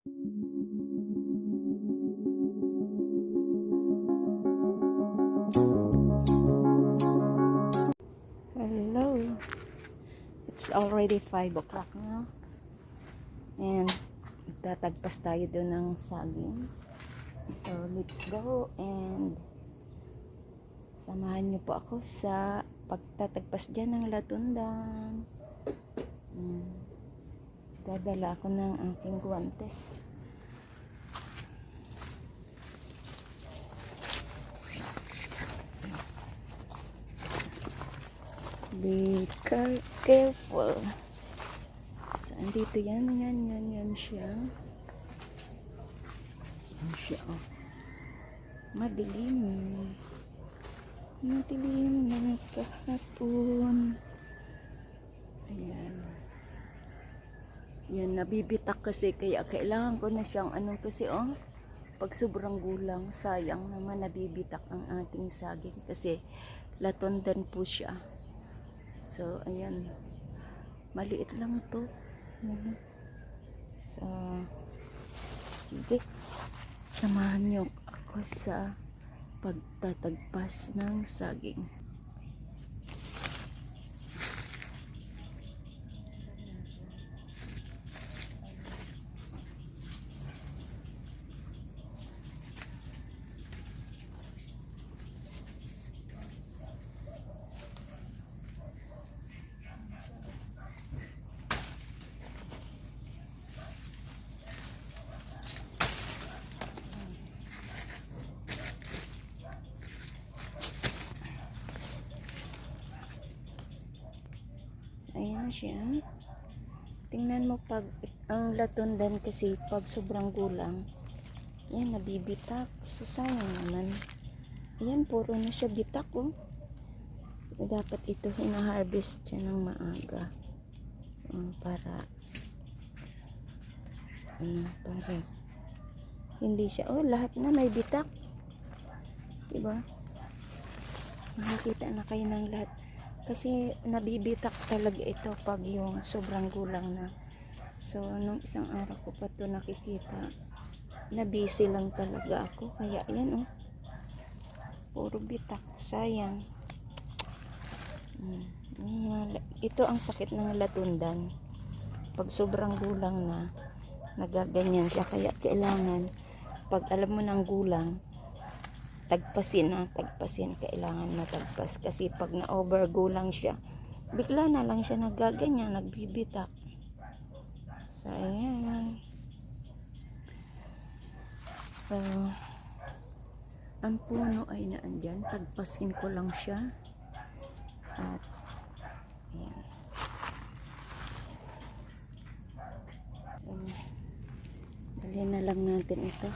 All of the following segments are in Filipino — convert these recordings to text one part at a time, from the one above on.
Hello. It's already 5 o'clock now. And tatagpas tayo doon ng saging. So, let's go and samahan niyo po ako sa pagtatagpas dyan ng latundan. Mm. Dadala ako ng aking guwantes. Be care- careful. So, andito yan, yan, yan, yan siya. Yan siya, oh. Madilim. Madilim na kahapon. Ayan. Yan, nabibitak kasi kaya kailangan ko na siyang anong kasi, oh. Pag sobrang gulang, sayang naman nabibitak ang ating saging kasi latondan po siya. So, ayan. Maliit lang to. Mhm. So, sige. Samahan niyo ako sa pagtatagpas ng saging. Na siya. Tingnan mo pag ang latundan kasi pag sobrang gulang, yan nabibitak. So sayang naman. Ayan, puro na siya bitak oh. Dapat ito hina-harvest siya ng maaga. Um, para ano, para hindi siya, oh lahat na may bitak. Diba? Makikita na kayo ng lahat. Kasi nabibitak talaga ito pag yung sobrang gulang na. So, nung isang araw ko pa to nakikita, na busy lang talaga ako. Kaya yan oh. Puro bitak. Sayang. Mm. Mm, Ito ang sakit ng latundan. Pag sobrang gulang na, nagaganyan siya. Kaya kailangan, pag alam mo ng gulang, tagpasin na, tagpasin, kailangan matagpas. Kasi pag na-overgo lang siya, bigla na lang siya nagaganyan, nagbibitak. So, ayan. So, ang puno ay naandyan, tagpasin ko lang siya. At, ayan. So, dali na lang natin ito.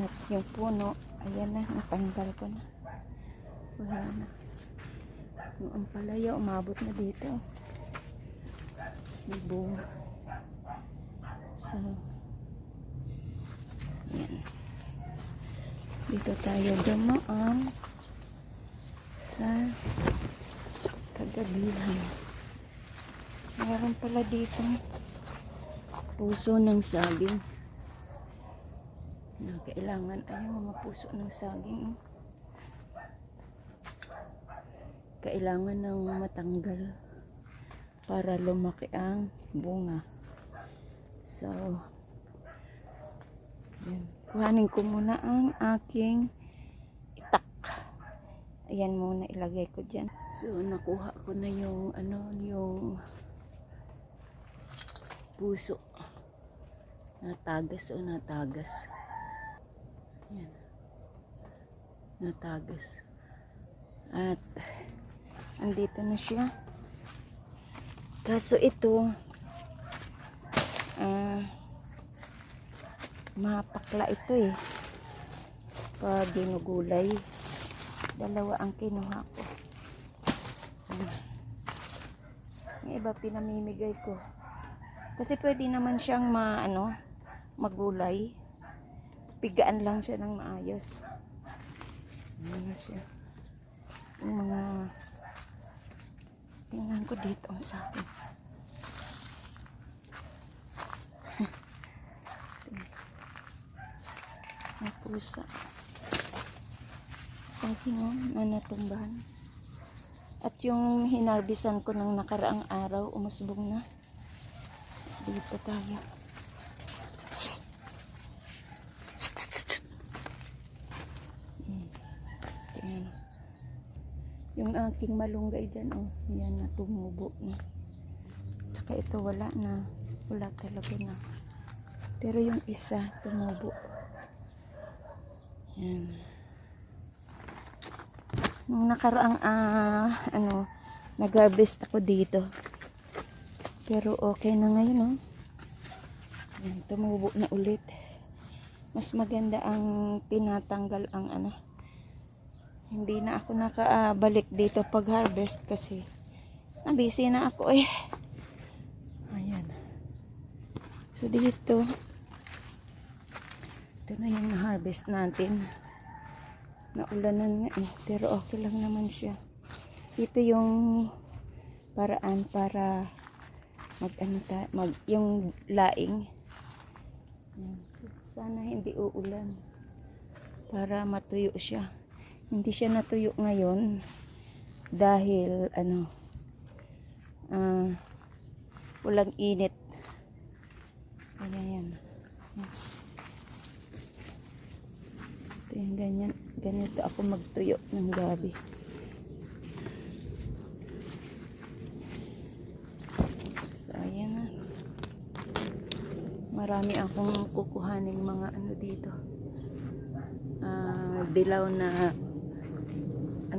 At yung puno, ayan na, natanggal ko na. Wala na. Yung ampalaya, umabot na dito. May bunga. So, yan. Dito tayo dumaan sa kagabihan. Meron pala dito puso ng saging na kailangan ay mga puso ng saging oh. kailangan ng matanggal para lumaki ang bunga. So yan. kuhanin ko muna ang aking itak. Ayan muna ilagay ko dyan. So nakuha ko na yung ano yung puso. Natagas o natagas yan. Natagas at andito na siya. Kaso ito ah mapakla ito eh. Pag ginugulay. Dalawa ang kinuha ko. Ah. yung iba pinamimigay ko. Kasi pwede naman siyang ma ano magulay pigaan lang siya ng maayos ano na siya yung mga tingnan ko dito ang sakin pusa. Saging oh, na natumbahan. At yung hinarbisan ko ng nakaraang araw, umusbong na. Dito tayo. Hmm. Tingnan. Yung aking malunggay dyan, oh, yan na tumubo na. Tsaka ito wala na. Wala talaga na. Pero yung isa, tumubo. Yan. Nung nakaraang, ah, ano, nag-harvest ako dito. Pero okay na ngayon, oh. Yan, tumubo na ulit. Mas maganda ang tinatanggal ang ano. Hindi na ako nakabalik dito pag harvest kasi nabisi na ako eh. Ayan. So dito, ito na yung harvest natin. Naulanan nga eh, pero okay lang naman siya. Ito yung paraan para mag ano mag yung laing. Sana hindi uulan para matuyo siya. Hindi siya natuyo ngayon dahil ano ah walang init. Kaya yan. Ito yung ganyan. Ganito ako magtuyo ng gabi. So, ayan. Marami akong kukuhaning mga ano dito. Ah, dilaw na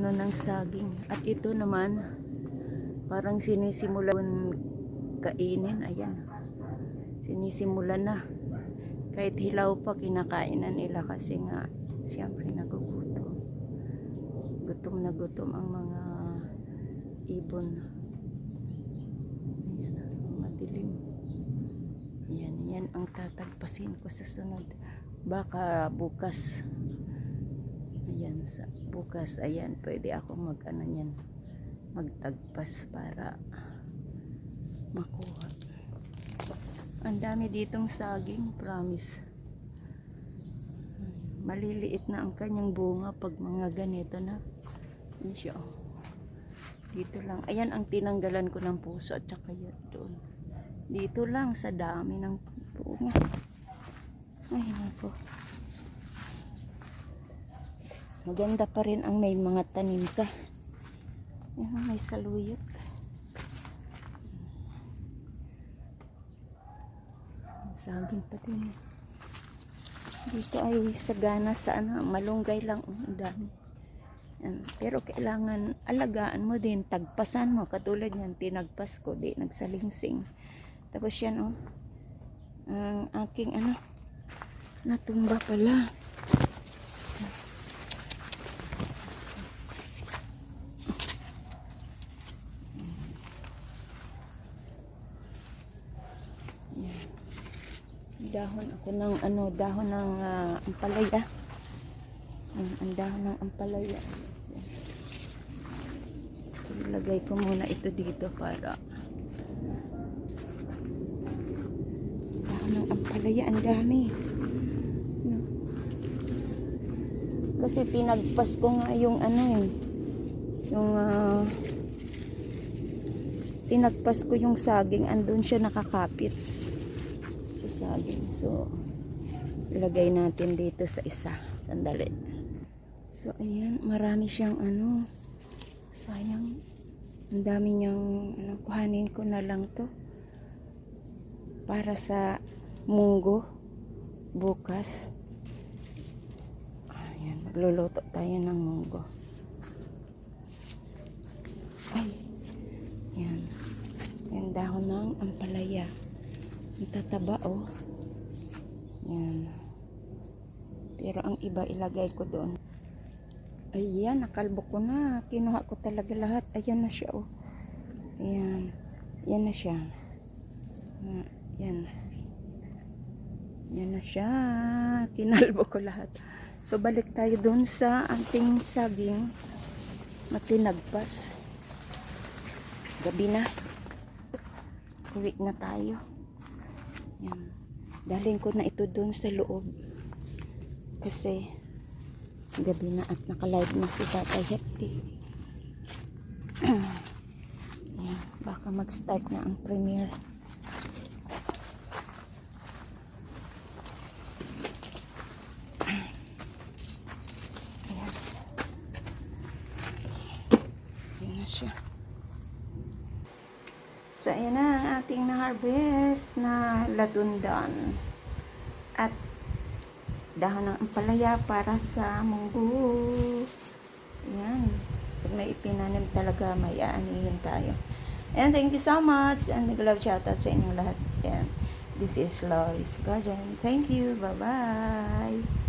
ano ng saging. At ito naman, parang sinisimulan kainin. Ayan. Sinisimulan na. Kahit hilaw pa, kinakain na nila kasi nga, siyempre nagugutom. Gutom na gutom ang mga ibon. Ayan, madilim. Yan, yan ang tatagpasin ko sa sunod. Baka bukas. Sa bukas, ayan, pwede ako mag, ano yan, magtagpas para makuha. Ang dami ditong saging, promise. Maliliit na ang kanyang bunga pag mga ganito na. Oh. Dito lang. Ayan ang tinanggalan ko ng puso at saka yun doon. Dito lang sa dami ng bunga. Ay, nako. Maganda pa rin ang may mga tanim ka. Ayan, may saluyot. Saging pa din. Dito ay sagana sa ano, malunggay lang. oh, Ang dami. Yan. Pero kailangan alagaan mo din, tagpasan mo. Katulad yan, tinagpas ko, di nagsalingsing. Tapos yan, oh. Ang aking ano, natumba pala. Dahon ako ng ano, dahon ng ah, ampalaya. Ang, ang dahon ng ampalaya. Ilagay ko muna ito dito para dahon ng ampalaya, ang dami. No? Kasi pinagpas ko nga yung ano eh, yung ah, tinagpas ko yung saging, andun siya nakakapit saging. So, ilagay natin dito sa isa. Sandali. So, ayan, marami siyang ano, sayang. Ang dami niyang, ano, kuhanin ko na lang to. Para sa munggo, bukas. Ayan, magluluto tayo ng munggo. Ay, yan. Yan dahon ng ampalaya. Tataba oh. Yan. Pero ang iba ilagay ko doon. Ayan, nakalbo ko na. Kinuha ko talaga lahat. Ayan na siya oh. Ayan. Yan na siya. Ah, Yan. Yan na siya. Kinalbo ko lahat. So balik tayo doon sa ating saging. Matinagpas. Gabi na. Uwi na tayo. Yan. Dalhin ko na ito doon sa loob. Kasi gabi na at naka-live na si Tatay. Ayan, baka mag-start na ang premiere. Ayan. Ayan na siya. So, ayan na ang ating na-harvest na ladundan. At dahon ng ampalaya para sa munggo. Ayan. Pag may ipinanim talaga, may aanihin tayo. And thank you so much. And big love shoutout sa inyong lahat. And this is Lois Garden. Thank you. Bye-bye.